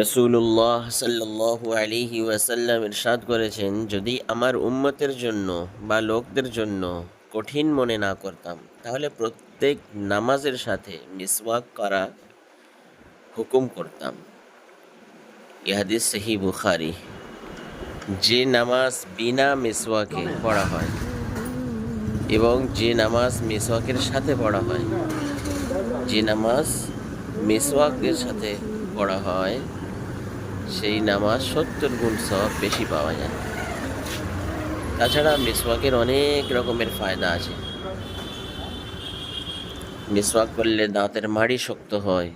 রসুল্লাহ সাল্লাহ আলিহি ওয়াসাল্লাম ইরশাদ করেছেন, যদি আমার উম্মতের জন্য বা লোকদের জন্য কঠিন মনে না করতাম, তাহলে প্রত্যেক নামাজের সাথে মিসওয়াক করা হুকুম করতাম। ইহাদিস সেহি বুখারি। যে নামাজ বিনা মিসওয়াকে পড়া হয় এবং যে নামাজ মিসওয়াকের সাথে পড়া হয়, যে নামাজ মিসওয়াকের সাথে পড়া হয় সেই নামাজ সত্তর গুণ সব বেশি পাওয়া যায়। তাছাড়া মিসওয়াকের অনেক রকমের ফায়দা আছে। মিসওয়াক করলে দাঁতের মাড়ি শক্ত হয়,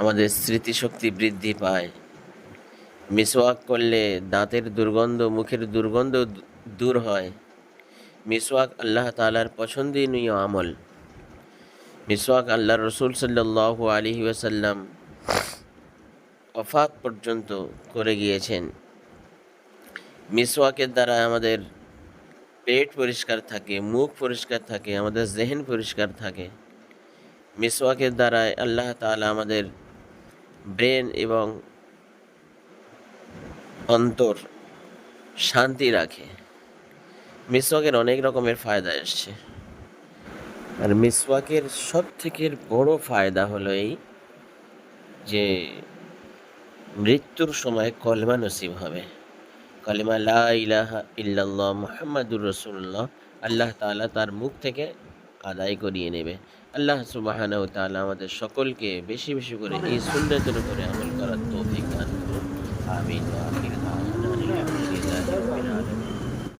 আমাদের স্মৃতিশক্তি বৃদ্ধি পায়। মিসওয়াক করলে দাঁতের দুর্গন্ধ, মুখের দুর্গন্ধ দূর হয়। মিসওয়াক আল্লাহ তালার পছন্দনীয় আমল। মিসওয়াক আল্লাহ রসুল সাল্লাহ আলহি ওয়াসাল্লাম অফাত পর্যন্ত করে গিয়েছেন। মিসওয়াকের দ্বারা আমাদের পেট পরিষ্কার থাকে, মুখ পরিষ্কার থাকে, আমাদের জেহেন পরিষ্কার থাকে। মিসওয়াকের দ্বারাই আল্লাহ তাআলা আমাদের ব্রেন এবং অন্তর শান্তি রাখে। মিসওয়াকের অনেক রকমের ফায়দা এসছে। আর মিসওয়াকের সব থেকে বড় ফায়দা হলো এই যে মৃত্যুর সময় কলমা নসিব হবে। কলিমা লা ইলাহা ইল্লাল্লাহ মুহাম্মাদুর রসুল্লাহ আল্লাহ তালা তার মুখ থেকে আদায় করিয়ে নেবে। আল্লাহ সুবাহানা তালা আমাদের সকলকে বেশি বেশি করে এই সুন্দর করে আমল করার তৌফিক দান করুন। আমিন